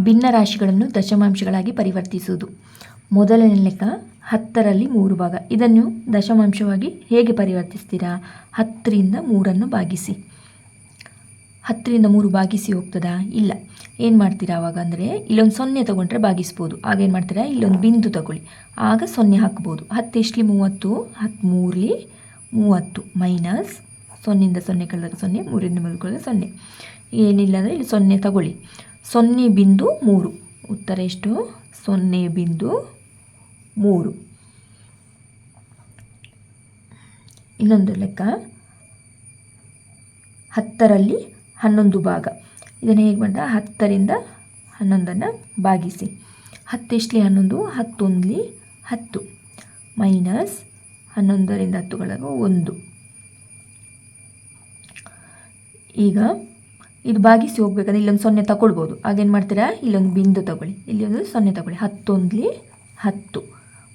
ಭಿನ್ನ ರಾಶಿಗಳನ್ನು ದಶಮಾಂಶಗಳಾಗಿ ಪರಿವರ್ತಿಸುವುದು. ಮೊದಲನೇ ಲೆಕ್ಕ ಹತ್ತರಲ್ಲಿ ಮೂರು ಭಾಗ. ಇದನ್ನು ದಶಮಾಂಶವಾಗಿ ಹೇಗೆ ಪರಿವರ್ತಿಸ್ತೀರಾ? ಹತ್ತರಿಂದ ಮೂರನ್ನು ಭಾಗಿಸಿ. ಹತ್ತರಿಂದ ಮೂರು ಭಾಗಿಸಿ ಹೋಗ್ತದಾ? ಇಲ್ಲ. ಏನು ಮಾಡ್ತೀರಾ ಅವಾಗ ಅಂದರೆ ಇಲ್ಲೊಂದು ಸೊನ್ನೆ ತೊಗೊಂಡ್ರೆ ಭಾಗಿಸ್ಬೋದು. ಆಗ ಏನು ಮಾಡ್ತೀರಾ? ಇಲ್ಲೊಂದು ಬಿಂದು ತಗೊಳ್ಳಿ. ಆಗ ಸೊನ್ನೆ ಹಾಕ್ಬೋದು. ಹತ್ತು ಎಷ್ಟಲಿ ಮೂವತ್ತು? ಹತ್ತು ಮೂರಲಿ ಮೂವತ್ತು. ಮೈನಸ್ ಸೊನ್ನೆಯಿಂದ ಸೊನ್ನೆ ಕಳೆದಾಗ ಸೊನ್ನೆ, ಮೂರಿಂದ ಮೂರು ಕಳೆದಾಗ ಸೊನ್ನೆ. ಏನಿಲ್ಲ ಅಂದರೆ ಇಲ್ಲಿ ಸೊನ್ನೆ ತಗೊಳ್ಳಿ. ಸೊನ್ನೆ ಬಿಂದು ಮೂರು. ಉತ್ತರ ಎಷ್ಟು? ಸೊನ್ನೆ ಬಿಂದು ಮೂರು. ಇನ್ನೊಂದು ಲೆಕ್ಕ. ಹತ್ತರಲ್ಲಿ ಹನ್ನೊಂದು ಭಾಗ. ಇದನ್ನು ಹೇಗೆ ಬಂದ ಹತ್ತರಿಂದ ಹನ್ನೊಂದನ್ನು ಭಾಗಿಸಿ. ಹತ್ತೆಷ್ಟಲಿ ಹನ್ನೊಂದು? ಹತ್ತೊಂದಲಿ ಹತ್ತು. ಮೈನಸ್ ಹನ್ನೊಂದರಿಂದ ಹತ್ತುಗಳಾಗ ಒಂದು. ಈಗ ಇದು ಭಾಗಿಸಿ ಹೋಗ್ಬೇಕಂದ್ರೆ ಇಲ್ಲೊಂದು ಸೊನ್ನೆ ತಗೊಳ್ಬೋದು. ಆಗೇನು ಮಾಡ್ತೀರಾ? ಇಲ್ಲೊಂದು ಬಿಂದು ತಗೊಳ್ಳಿ. ಇಲ್ಲಿ ಒಂದು ಸೊನ್ನೆ ತಗೊಳ್ಳಿ. ಹತ್ತೊಂದ್ಲಿ ಹತ್ತು.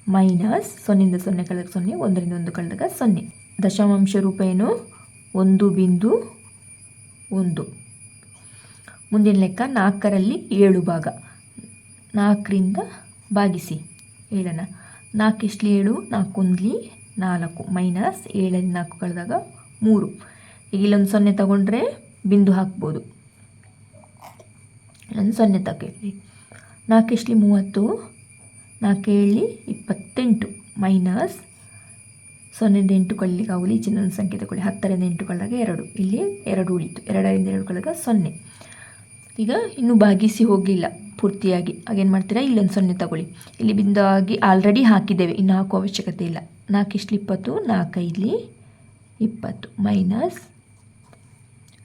ಮೈನಸ್ ಸೊನ್ನೆಯಿಂದ ಸೊನ್ನೆ ಕಳೆದಾಗ ಸೊನ್ನೆ, ಒಂದರಿಂದ ಒಂದು ಕಳೆದಾಗ ಸೊನ್ನೆ. ದಶಮಾಂಶ ರೂಪ ಏನು? ಒಂದು ಬಿಂದು ಒಂದು. ಮುಂದಿನ ಲೆಕ್ಕ ನಾಲ್ಕರಲ್ಲಿ ಏಳು ಭಾಗ. ನಾಲ್ಕರಿಂದ ಭಾಗಿಸಿ ಏಳನ್ನು ನಾಲ್ಕು ಎಷ್ಟು ಏಳು? ನಾಲ್ಕೊಂದ್ಲಿ ನಾಲ್ಕು. ಮೈನಸ್ ಏಳಲ್ಲಿ ನಾಲ್ಕು ಕಳೆದಾಗ ಮೂರು. ಈಗ ಇಲ್ಲೊಂದು ಸೊನ್ನೆ ತಗೊಂಡ್ರೆ ಬಿಂದು ಹಾಕ್ಬೋದು. ನಾನು ಸೊನ್ನೆ ತಗೊಳ್ಳಿ ನಾಲ್ಕೆಷ್ಟಲಿ ಮೂವತ್ತು ನಾಲ್ಕೇಳಿ ಇಪ್ಪತ್ತೆಂಟು, ಮೈನಸ್ ಸೊನ್ನೆಯಿಂದ ಎಂಟು ಕಳ್ಳಿಗೆ ಆಗಲಿ ಚಿನ್ನದ ಸಂಖ್ಯೆ ತಗೊಳ್ಳಿ. ಹತ್ತರಿಂದ ಎಂಟು ಕಳೆದಾಗ ಎರಡು. ಇಲ್ಲಿ ಎರಡು ಉಳಿತು. ಎರಡರಿಂದ ಎರಡು ಕಳೆದಾಗ ಸೊನ್ನೆ. ಈಗ ಇನ್ನೂ ಭಾಗಿಸಿ ಹೋಗಲಿಲ್ಲ ಪೂರ್ತಿಯಾಗಿ. ಹಾಗೇನು ಮಾಡ್ತೀರಾ? ಇಲ್ಲೊಂದು ಸೊನ್ನೆ ತಗೊಳ್ಳಿ. ಇಲ್ಲಿ ಬಿಂದಾಗಿ ಆಲ್ರೆಡಿ ಹಾಕಿದ್ದೇವೆ. ಇನ್ನು ಹಾಕೋ ಅವಶ್ಯಕತೆ ಇಲ್ಲ. ನಾಲ್ಕು ಇಷ್ಟು ಇಪ್ಪತ್ತು, ನಾಲ್ಕೈದಲಿ ಇಪ್ಪತ್ತು. ಮೈನಸ್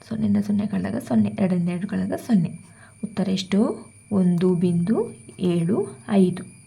ಸೊನ್ನೆಯಿಂದ ಸೊನ್ನೆ ಕಳೆದಾಗ ಸೊನ್ನೆ ಎರಡರಿಂದ ಎರಡು ಕಳೆದಾಗ ಸೊನ್ನೆ. ಉತ್ತರ ಎಷ್ಟು? ಒಂದು ಬಿಂದು ಏಳು ಐದು.